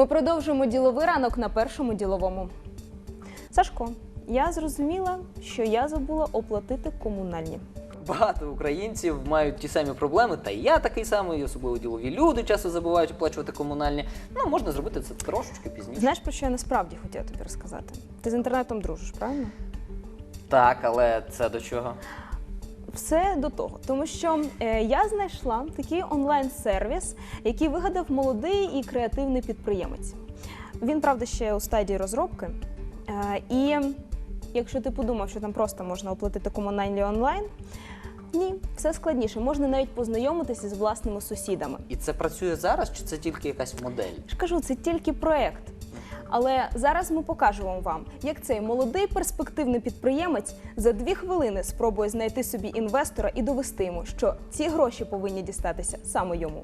Ми продовжуємо діловий ранок на першому діловому. Сашко, я зрозуміла, що я забула оплатити комунальні. Багато українців мають ті самі проблеми, та й я такий самий, особливо ділові люди часто забувають оплачувати комунальні. Ну, можна зробити це трошечки пізніше. Знаєш, про що я насправді хотіла тобі розказати? Ти з інтернетом дружиш, правильно? Так, але це до чого? Все до того, тому що е, я знайшла такий онлайн-сервіс, який вигадав молодий і креативний підприємець. Він, правда, ще у стадії розробки. Е, і якщо ти подумав, що там просто можна оплатити комунальні онлайн, ні, все складніше. Можна навіть познайомитися з власними сусідами. І це працює зараз, чи це тільки якась модель? Я ж кажу, це тільки проект. Але зараз ми покажемо вам, як цей молодий перспективний підприємець за дві хвилини спробує знайти собі інвестора і довести йому, що ці гроші повинні дістатися саме йому.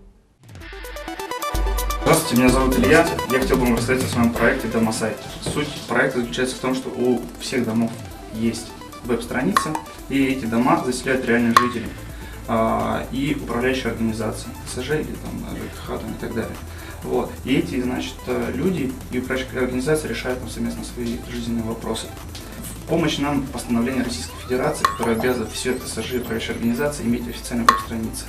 Здравствуйте, меня зовут Илья. Я хотел бы вам рассказать о своем проекте Домосайт. Суть проекта заключается в том, что у всех домов есть веб-страница, и эти дома заселяют реальных жителей а, и управляющие организации, СЖ или там ЖКХ там, и так далее. Вот. И эти, значит, э, люди и управляющие организации решают там совместно свои жизненные вопросы. В помощь нам постановление Российской Федерации, которое обязывает все это СЖ и управляющие организации иметь официальные веб-страницы.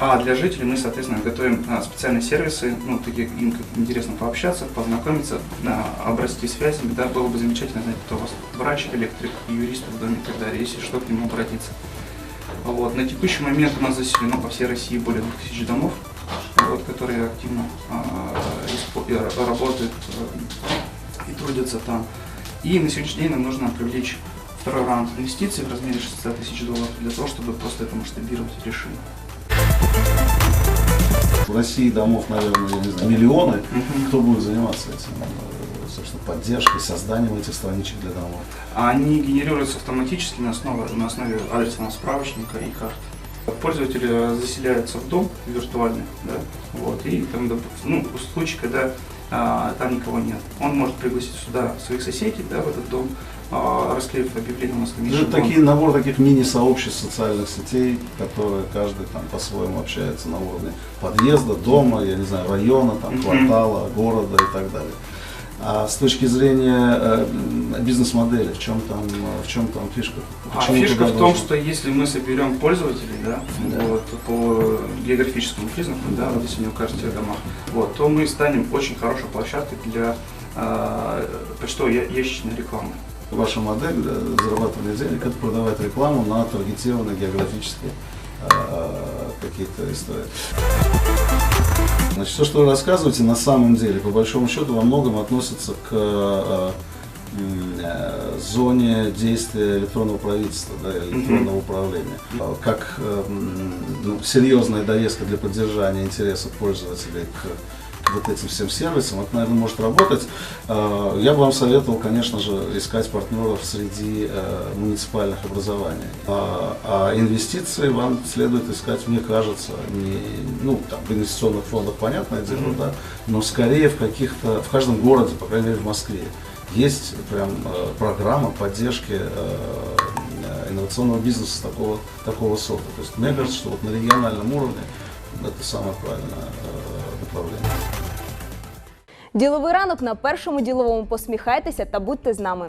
А для жителей мы, соответственно, готовим а, специальные сервисы, ну, такие, им как интересно пообщаться, познакомиться, да, обрасти связями, да, было бы замечательно знать, кто у вас врач, электрик, юрист в доме и так далее, если что, к нему обратиться. Вот. На текущий момент у нас заселено по всей России более 2000 домов, вот, которые активно а, ра- работают э, и трудятся там. И на сегодняшний день нам нужно привлечь второй раунд инвестиций в размере 600 тысяч долларов для того, чтобы просто это масштабировать решили. В России домов, наверное, я не знаю, миллионы. Мгм. Кто будет заниматься этим? э, Собственно, поддержкой, созданием этих страничек для домов. Они генерируются автоматически на основе, на основе адресного справочника и карт. Пользователь заселяется в дом виртуальный, да, вот, и там, ну, в случае, когда а, там никого нет, он может пригласить сюда своих соседей, да, в этот дом, а, расклеив объявление у нас на Это такие набор таких мини-сообществ социальных сетей, которые каждый там по-своему общается на уровне подъезда, дома, я не знаю, района, там, квартала, города и так далее. А с точки зрения э, бизнес-модели, в чем там, э, в чем там фишка? А Почему фишка туда в том, должен- что если мы соберем пользователей, да, Да. вот, по географическому признаку, да, вот если не укажете в домах, вот, то мы станем очень хорошей площадкой для э, почтовой ящичной рекламы. Ваша модель зарабатывания денег это продавать рекламу на таргетированные географические э, какие-то истории. Значит, все, что вы рассказываете, на самом деле, по большому счету, во многом относится к э, м, э, зоне действия электронного правительства, да, электронного управления. Э, Как э, м, ну, серьезная довеска для поддержания интересов пользователей к к вот этим всем сервисам, это, наверное, может работать. Э, Я бы вам советовал, конечно же, искать партнеров среди э, муниципальных образований. А, а инвестиции вам следует искать, мне кажется, не, ну, там, в инвестиционных фондах, понятное дело, Мгм. да, но скорее в каких-то, в каждом городе, по крайней мере, в Москве, есть прям э, программа поддержки э, инновационного бизнеса такого, такого сорта. То есть мне кажется, что вот на региональном уровне это самое правильное направление. Діловий ранок на першому діловому посміхайтеся та будьте з нами.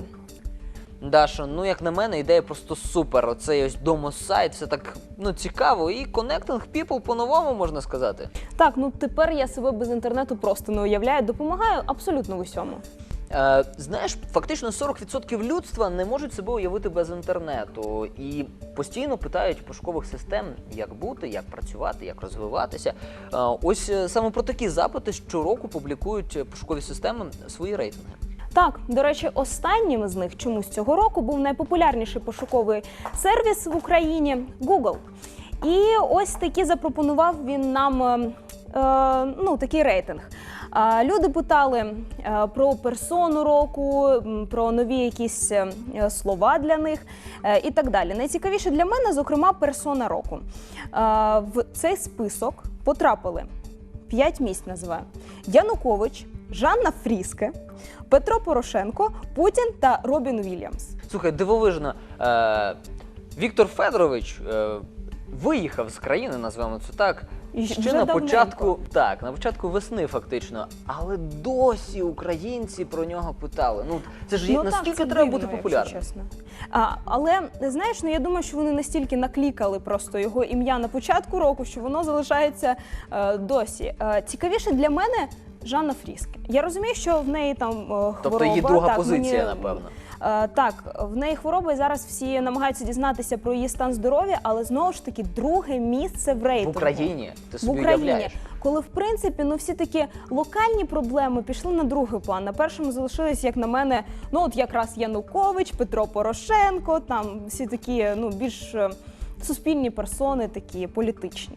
Даша, ну як на мене, ідея просто супер. Оцей ось домосайт, все так ну цікаво. І connecting people по-новому можна сказати. Так, ну тепер я себе без інтернету просто не уявляю, допомагаю абсолютно в усьому. Е, знаєш, фактично 40% людства не можуть себе уявити без інтернету і постійно питають пошукових систем, як бути, як працювати, як розвиватися. Е, ось е, саме про такі запити щороку публікують е, пошукові системи свої рейтинги. Так, до речі, останнім з них чомусь цього року був найпопулярніший пошуковий сервіс в Україні Google. І ось таки запропонував він нам е, е, ну, такий рейтинг. Люди питали е, про персону року, про нові якісь е, слова для них е, і так далі. Найцікавіше для мене, зокрема, персона року. В цей список потрапили п'ять місць називаю: Янукович, Жанна Фріске, Петро Порошенко, Путін та Робін Вільямс. Слухай, дивовижно. Віктор Федорович виїхав з країни, назвемо це так, І Ще на давненько. початку, так, на початку весни, фактично, але досі українці про нього питали. Ну це ж Ну, так, це треба дивно, бути якщо популярним? чесно. А, але знаєш, ну я думаю, що вони настільки наклікали просто його ім'я на початку року, що воно залишається е, досі. Е, цікавіше для мене Жанна Фріск. Я розумію, що в неї там е, хвороба. Тобто її друга так, позиція, мені- напевно. Е, так, в неї хвороба, і зараз всі намагаються дізнатися про її стан здоров'я, але знову ж таки друге місце в В. Україні ти В Україні, уявляєш. коли в принципі ну всі такі локальні проблеми пішли на другий план. На першому залишились, як на мене, ну от якраз Янукович, Петро Порошенко, там всі такі ну більш е, суспільні персони, такі політичні.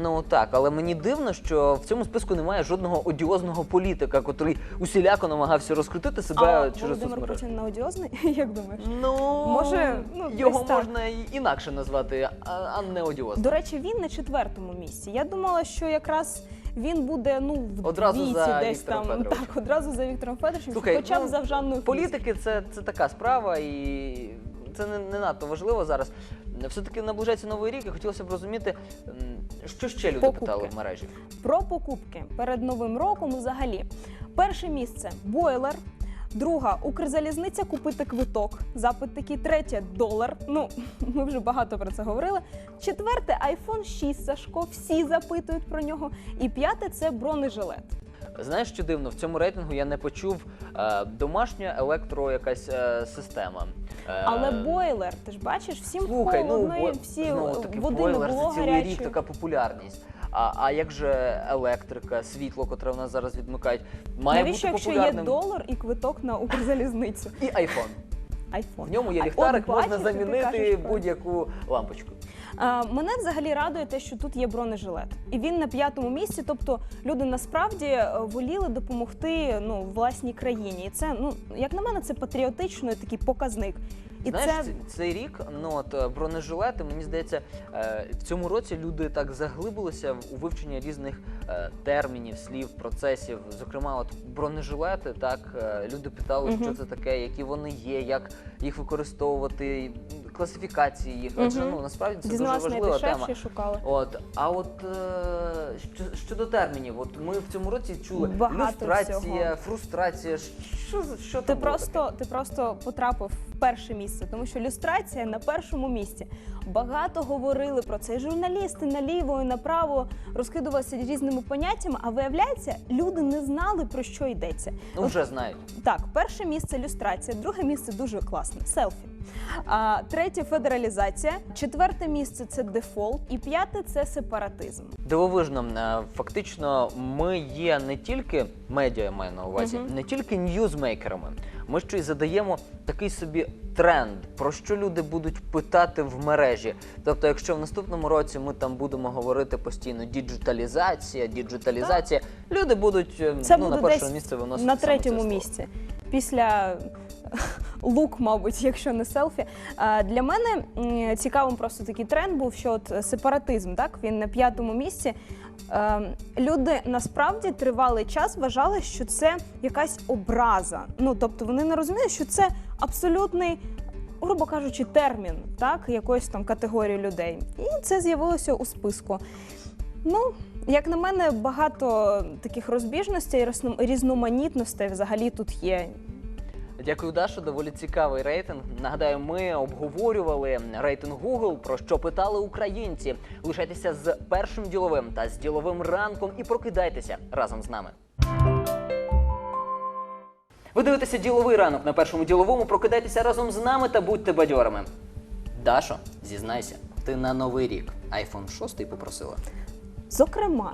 Ну так, але мені дивно, що в цьому списку немає жодного одіозного політика, котрий усіляко намагався розкрутити себе а через Володимир соцмережі. Путін на одіозний, як думаєш? Ну Може, ну, його так. можна і інакше назвати, а, не одіозним. До речі, він на четвертому місці. Я думала, що якраз він буде ну в Одразу двійці за десь Віктором там Федоровичем. так, одразу за Віктором Федоровичем, Слухай, хоча б ну, за Жанною Політики це, це така справа, і це не, не надто важливо зараз. Все-таки наближається новий рік, і хотілося б розуміти, що ще люди Покупки. питали в мережі. Про покупки перед новим роком взагалі. Перше місце бойлер. Друга Укрзалізниця купити квиток. Запит такий. Третє долар. Ну ми вже багато про це говорили. Четверте iPhone 6 Сашко. Всі запитують про нього. І п'яте це бронежилет. Знаєш, що дивно, в цьому рейтингу я не почув е, домашня електро якась е, система. Е, Але бойлер, ти ж бачиш, всім Слухай, ну холодно, і бо, всі знову таки, води не бойлер було це цілий гарячої. рік така популярність. А, а як же електрика, світло, котре в нас зараз відмикають, має Навіщо, бути якщо є популярним долар і квиток на Укрзалізницю? і айфон. Айфон. В ньому є А, ліхтарик, от можна бачиш, ти замінити кажеш будь-яку лампочку. А, Мене взагалі радує те, що тут є бронежилет, і він на п'ятому місці. Тобто люди насправді е, воліли допомогти ну власній країні. І це ну як на мене, це патріотично такий показник. І Знаєш, це цей, рік, ну от е, бронежилети, мені здається, е, в цьому році люди так заглибилися у вивчення різних е, термінів, слів, процесів. Зокрема, от бронежилети, так е, люди питали, Мгм. що це таке, які вони є, як їх використовувати, класифікації їх. Адже Мгм. ну насправді це дуже дізналась важлива тема. найдешевші, шукали. От, а от е, що, щодо термінів, от ми в цьому році чули Багато люстрація, всього. фрустрація. Що, за- що Ти там було таке? просто, ти просто потрапив перше місце, тому що люстрація на першому місці. Багато говорили про це. І журналісти наліво і направо розкидувалися різними поняттями, а виявляється, люди не знали про що йдеться. Ну вже знають. Так, перше місце люстрація, друге місце дуже класне селфі. А, третє федералізація, четверте місце це дефолт, і п'яте це сепаратизм. Дивовижно, Е, фактично, ми є не тільки медіа, маю на увазі, Мгм. не тільки ньюзмейкерами. Ми ще й задаємо такий собі тренд, про що люди будуть питати в мережі. Тобто, якщо в наступному році ми там будемо говорити постійно діджиталізація, діджиталізація, люди будуть е, Це ну, буде на першому десь місце виносити на саме третьому слово. місці. Після лук, мабуть, якщо не селфі. Для мене цікавим просто такий тренд був, що от сепаратизм, так він на п'ятому місці. Люди насправді тривалий час вважали, що це якась образа. Ну тобто вони не розуміли, що це абсолютний. Грубо кажучи, термін так якоїсь там категорії людей, і це з'явилося у списку. Ну, як на мене, багато таких розбіжностей, різноманітностей взагалі тут є. Дякую, Даша. Доволі цікавий рейтинг. Нагадаю, ми обговорювали рейтинг Google, про що питали українці. Лишайтеся з першим діловим та з діловим ранком і прокидайтеся разом з нами. Ви дивитеся діловий ранок на першому діловому. Прокидайтеся разом з нами та будьте бадьорими. Дашо, зізнайся, ти на новий рік iPhone 6 попросила. Зокрема,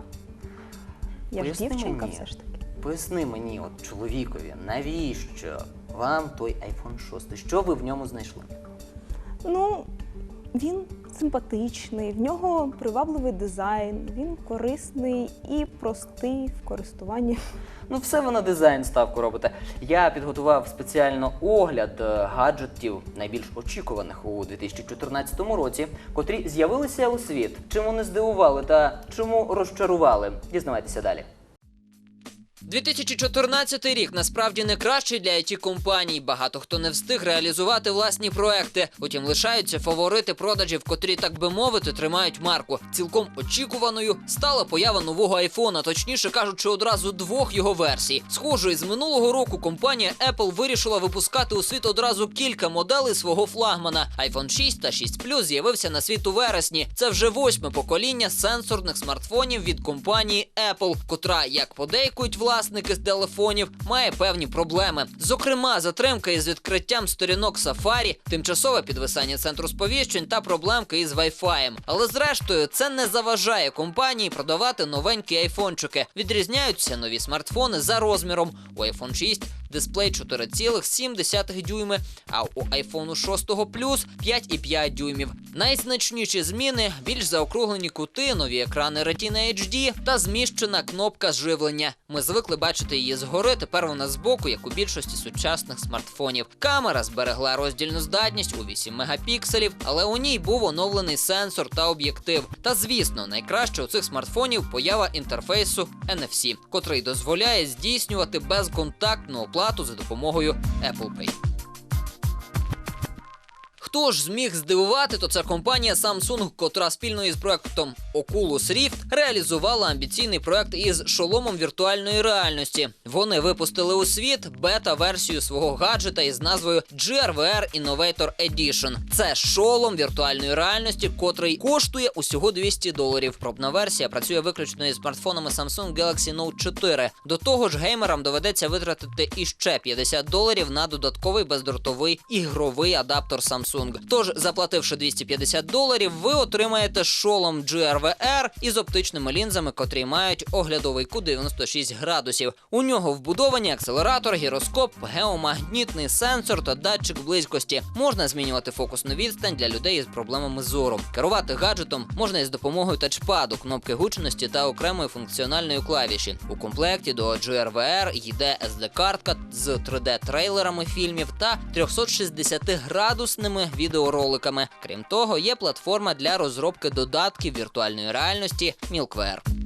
я ж Поясни дівчинка мені. все ж таки. Поясни мені, от чоловікові, навіщо вам той iPhone 6? Що ви в ньому знайшли? Ну, він симпатичний, в нього привабливий дизайн, він корисний і простий в користуванні. Ну, все ви на дизайн ставку робите. Я підготував спеціально огляд е, гаджетів найбільш очікуваних у 2014 році, котрі з'явилися у світ. Чим вони здивували та чому розчарували? Дізнавайтеся далі. 2014 рік насправді не кращий для it компаній. Багато хто не встиг реалізувати власні проекти. Утім, лишаються фаворити продажів, котрі, так би мовити, тримають марку. Цілком очікуваною стала поява нового айфона, точніше кажучи, одразу двох його версій. Схоже, з минулого року компанія Apple вирішила випускати у світ одразу кілька моделей свого флагмана. iPhone 6 та 6 Plus з'явився на світ у вересні. Це вже восьме покоління сенсорних смартфонів від компанії Apple, котра, як подейкують власники з телефонів, має певні проблеми. Зокрема, затримка із відкриттям сторінок Safari, тимчасове підвисання центру сповіщень та проблемки із Wi-Fi. Але зрештою, це не заважає компанії продавати новенькі айфончики. Відрізняються нові смартфони за розміром. У iPhone 6 дисплей 4,7 дюйми, а у iPhone 6 Plus 5,5 дюймів. Найзначніші зміни більш заокруглені кути, нові екрани Retina HD та зміщена кнопка живлення. Ми звикли бачити її згори. Тепер вона збоку, як у більшості сучасних смартфонів. Камера зберегла роздільну здатність у 8 мегапікселів, але у ній був оновлений сенсор та об'єктив. Та звісно, найкраще у цих смартфонів поява інтерфейсу NFC, котрий дозволяє здійснювати безконтактну оплату за допомогою Apple Pay. Хто ж зміг здивувати, то це компанія Samsung, котра спільно із проектом Oculus Rift реалізувала амбіційний проект із шоломом віртуальної реальності. Вони випустили у світ бета-версію свого гаджета із назвою GRVR Innovator Edition. Це шолом віртуальної реальності, котрий коштує усього 200 доларів. Пробна версія працює виключно із смартфонами Samsung Galaxy Note 4. До того ж, геймерам доведеться витратити іще 50 доларів на додатковий бездротовий ігровий адаптер Samsung. Тож, заплативши 250 доларів, ви отримаєте шолом GRVR із оптичними лінзами, котрі мають оглядовий кут 96 градусів. У нього вбудовані акселератор, гіроскоп, геомагнітний сенсор та датчик близькості. Можна змінювати фокусну відстань для людей із проблемами зору. Керувати гаджетом можна із допомогою тачпаду, кнопки гучності та окремої функціональної клавіші. У комплекті до GRVR йде SD-картка з 3D-трейлерами фільмів та 360-градусними відеороликами. Крім того, є платформа для розробки додатків віртуальної реальності Milkware.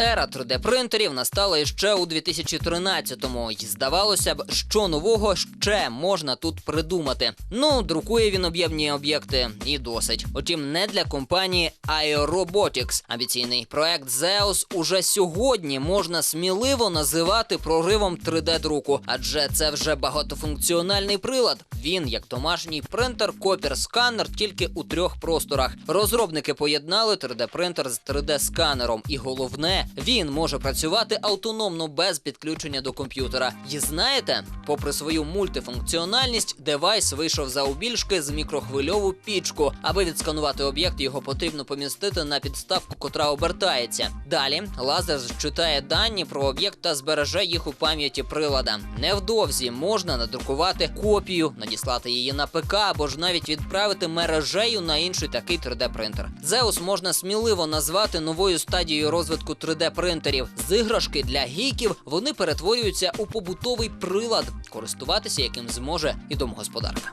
Ера 3D-принтерів настала іще у 2013-му, і здавалося б, що нового ще можна тут придумати. Ну, друкує він об'ємні об'єкти і досить. Утім, не для компанії Aerobotics. Амбіційний проект Zeus уже сьогодні можна сміливо називати проривом 3D-друку, адже це вже багатофункціональний прилад. Він, як домашній принтер, копір сканер тільки у трьох просторах. Розробники поєднали 3D-принтер з 3D-сканером, і головне, він може працювати автономно без підключення до комп'ютера. І знаєте, попри свою мультифункціональність, девайс вийшов за обільшки з мікрохвильову пічку. Аби відсканувати об'єкт, його потрібно помістити на підставку, котра обертається. Далі лазер зчитає дані про об'єкт та збереже їх у пам'яті прилада. Невдовзі можна надрукувати копію, надіслати її на ПК або ж навіть відправити мережею на інший такий 3D-принтер. Zeus можна сміливо назвати новою стадією розвитку 3D-принтерів. З іграшки для гіків вони перетворюються у побутовий прилад, користуватися яким зможе і домогосподарка.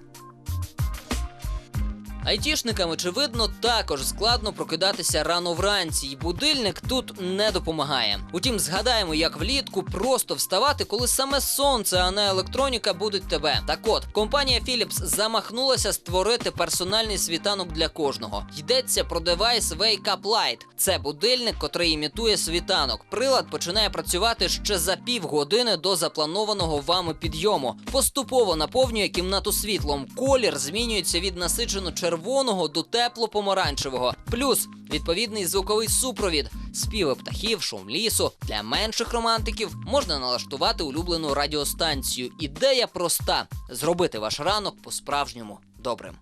Айтішникам, очевидно, також складно прокидатися рано вранці, і будильник тут не допомагає. Утім, згадаємо, як влітку просто вставати, коли саме сонце, а не електроніка будуть тебе. Так от, компанія Philips замахнулася створити персональний світанок для кожного. Йдеться про девайс Wake Up Light. Це будильник, котрий імітує світанок. Прилад починає працювати ще за півгодини до запланованого вами підйому. Поступово наповнює кімнату світлом. Колір змінюється від насичено червоного до тепло-помаранчевого. Плюс відповідний звуковий супровід, співи птахів, шум лісу. Для менших романтиків можна налаштувати улюблену радіостанцію. Ідея проста: зробити ваш ранок по-справжньому добрим.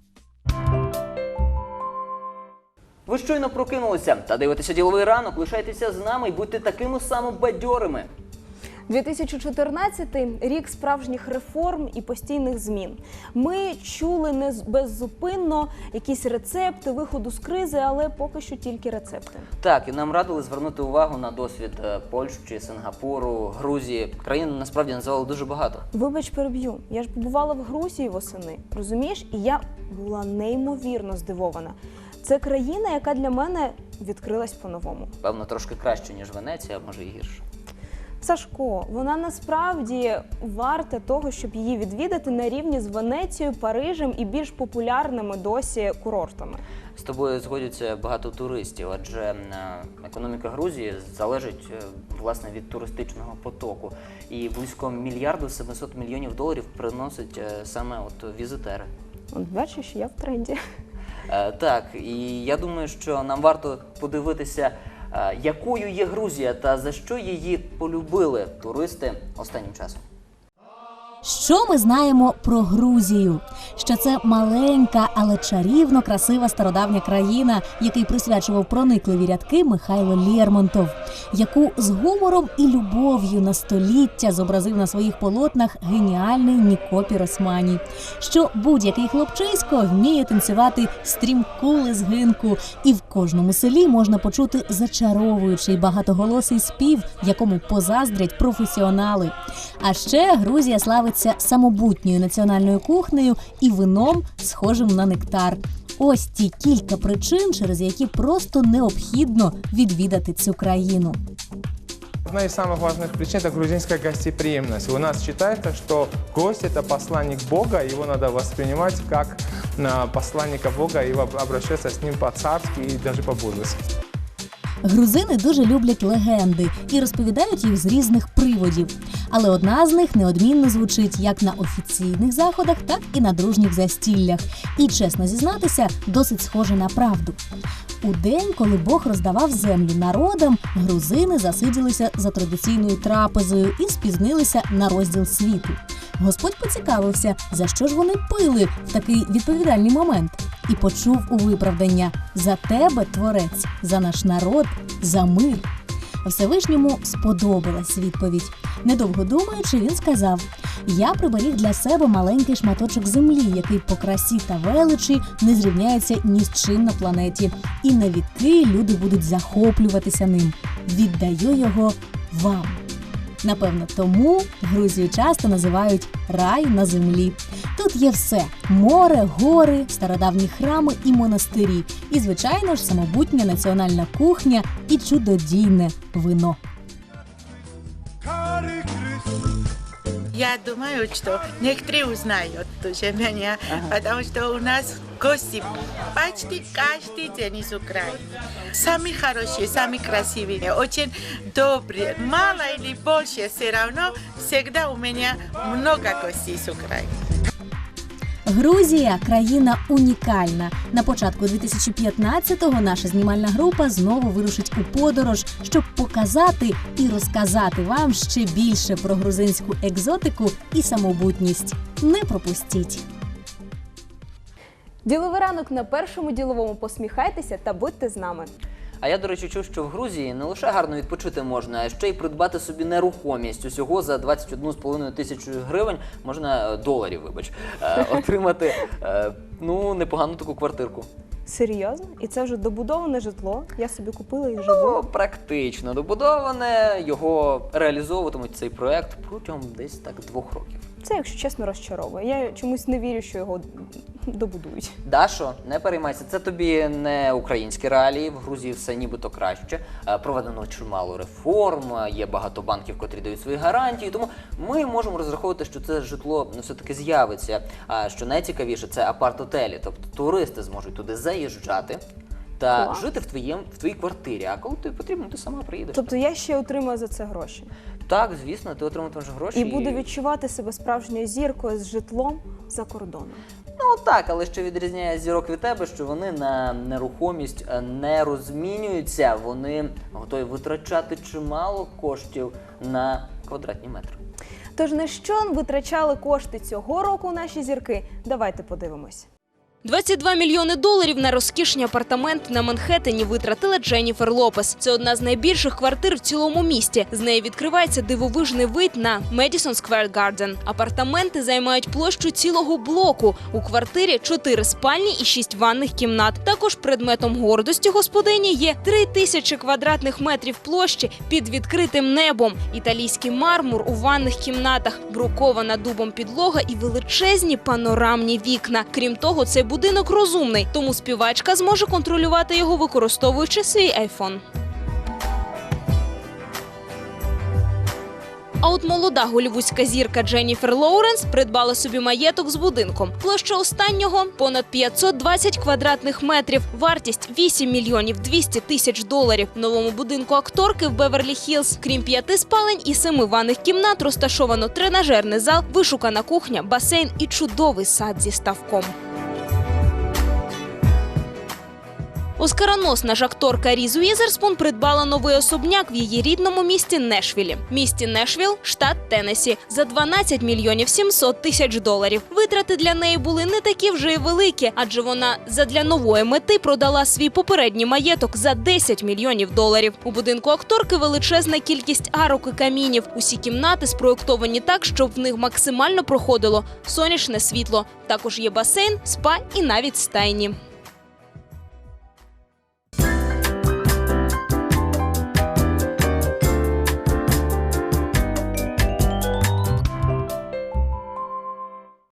Ви щойно прокинулися та дивитеся діловий ранок. Лишайтеся з нами і будьте такими само бадьорими. 2014 рік справжніх реформ і постійних змін. Ми чули не беззупинно якісь рецепти виходу з кризи, але поки що тільки рецепти. Так, і нам радили звернути увагу на досвід е, Польщі, Сингапуру, Грузії. Країн насправді називали дуже багато. Вибач, переб'ю. Я ж побувала в Грузії восени, розумієш? І я була неймовірно здивована. Це країна, яка для мене відкрилась по-новому. Певно, трошки краще, ніж Венеція, а може і гірше. Сашко, вона насправді варта того, щоб її відвідати на рівні з Венецією, Парижем і більш популярними досі курортами. З тобою згодяться багато туристів, адже е, економіка Грузії залежить е, власне від туристичного потоку. І близько мільярду 700 мільйонів доларів приносить е, саме от візитери. От бачиш, я в тренді. Так, і я думаю, що нам варто подивитися, якою є Грузія та за що її полюбили туристи останнім часом. Що ми знаємо про Грузію? Що це маленька, але чарівно красива стародавня країна, який присвячував проникливі рядки Михайло Лермонтов, яку з гумором і любов'ю на століття зобразив на своїх полотнах геніальний Ніко Піросмані. Що будь-який хлопчисько вміє танцювати стрімку лезгинку, і в кожному селі можна почути зачаровуючий багатоголосий спів, якому позаздрять професіонали. А ще Грузія славиться самобутньою національною кухнею і вином, схожим на нектар. Ось ті кілька причин, через які просто необхідно відвідати цю країну. Одна из самых важных причин – это грузинская гостеприимность. У нас считается, что гость – это посланник Бога, его надо воспринимать как а, посланника Бога и об- обращаться с ним по-царски и даже по-божески. Грузини дуже люблять легенди і розповідають їх з різних приводів. Але одна з них неодмінно звучить як на офіційних заходах, так і на дружніх застіллях. І чесно зізнатися, досить схоже на правду. У день, коли Бог роздавав землю народам, грузини засиділися за традиційною трапезою і спізнилися на розділ світу. Господь поцікавився, за що ж вони пили в такий відповідальний момент, і почув у виправдання за тебе, творець, за наш народ, за мир. Всевишньому сподобалась відповідь. Недовго думаючи, він сказав: Я приберіг для себе маленький шматочок землі, який по красі та величі не зрівняється ні з чим на планеті. І навіки люди будуть захоплюватися ним. Віддаю його вам. Напевно, тому Грузію часто називають рай на землі. Тут є все: море, гори, стародавні храми і монастирі, і, звичайно ж, самобутня національна кухня і чудодійне вино. Я думаю, что некоторые узнают тоже меня, потому что у нас гости почти каждый день из Украины. Самые хорошие, самые красивые, очень добрые. Мало или больше, все равно всегда у меня много гостей из Украины. Грузія країна унікальна. На початку 2015-го наша знімальна група знову вирушить у подорож, щоб показати і розказати вам ще більше про грузинську екзотику і самобутність. Не пропустіть! Діловий ранок на першому діловому посміхайтеся та будьте з нами. А я, до речі, чув, що в Грузії не лише гарно відпочити можна, а ще й придбати собі нерухомість. Усього за 21,5 тисячу гривень можна е, доларів, вибач, е, отримати е, ну непогану таку квартирку. Серйозно? І це вже добудоване житло. Я собі купила і Ну, живу. практично добудоване. Його реалізовуватимуть цей проект протягом десь так двох років. Це, якщо чесно, розчаровує. Я чомусь не вірю, що його добудують. Дашо, не переймайся, це тобі не українські реалії. В Грузії все нібито краще. Е, Проведено чимало реформ, е, є багато банків, котрі дають свої гарантії. Тому ми можемо розраховувати, що це житло ну, все-таки з'явиться. А що найцікавіше, це апарт-отелі. Тобто туристи зможуть туди заїжджати та Клас. жити в твоєм в твоїй квартирі. А коли тобі потрібно, ти сама приїдеш. Тобто я ще отримаю за це гроші. Так, звісно, ти отриматимеш гроші. І буду відчувати себе справжньою зіркою з житлом за кордоном. Ну так, але що відрізняє зірок від тебе, що вони на нерухомість е, не розмінюються, вони готові витрачати чимало коштів на квадратні метри. Тож на що витрачали кошти цього року наші зірки? Давайте подивимось. 22 мільйони доларів на розкішні апартаменти на Манхеттені витратила Дженніфер Лопес. Це одна з найбільших квартир в цілому місті. З неї відкривається дивовижний вид на Madison Square Garden. Апартаменти займають площу цілого блоку. У квартирі 4 спальні і 6 ванних кімнат. Також предметом гордості господині є 3 тисячі квадратних метрів площі під відкритим небом, італійський мармур у ванних кімнатах, брукована дубом підлога і величезні панорамні вікна. Крім того, цей будинок будинок розумний, тому співачка зможе контролювати його, використовуючи свій айфон. А от молода голівудська зірка Дженніфер Лоуренс придбала собі маєток з будинком. Площа останнього понад 520 квадратних метрів. Вартість 8 мільйонів 200 тисяч доларів. Новому будинку акторки в Беверлі Хілз. Крім п'яти спалень і семи ванних кімнат, розташовано тренажерний зал, вишукана кухня, басейн і чудовий сад зі ставком. Оскароносна ж акторка Різ Уізерспун придбала новий особняк в її рідному місті Нешвілі. Місті Нешвіл, штат Теннесі, за 12 мільйонів 700 тисяч доларів. Витрати для неї були не такі вже й великі, адже вона задля нової мети продала свій попередній маєток за 10 мільйонів доларів. У будинку акторки величезна кількість арок і камінів. Усі кімнати спроєктовані так, щоб в них максимально проходило сонячне світло. Також є басейн, спа і навіть стайні.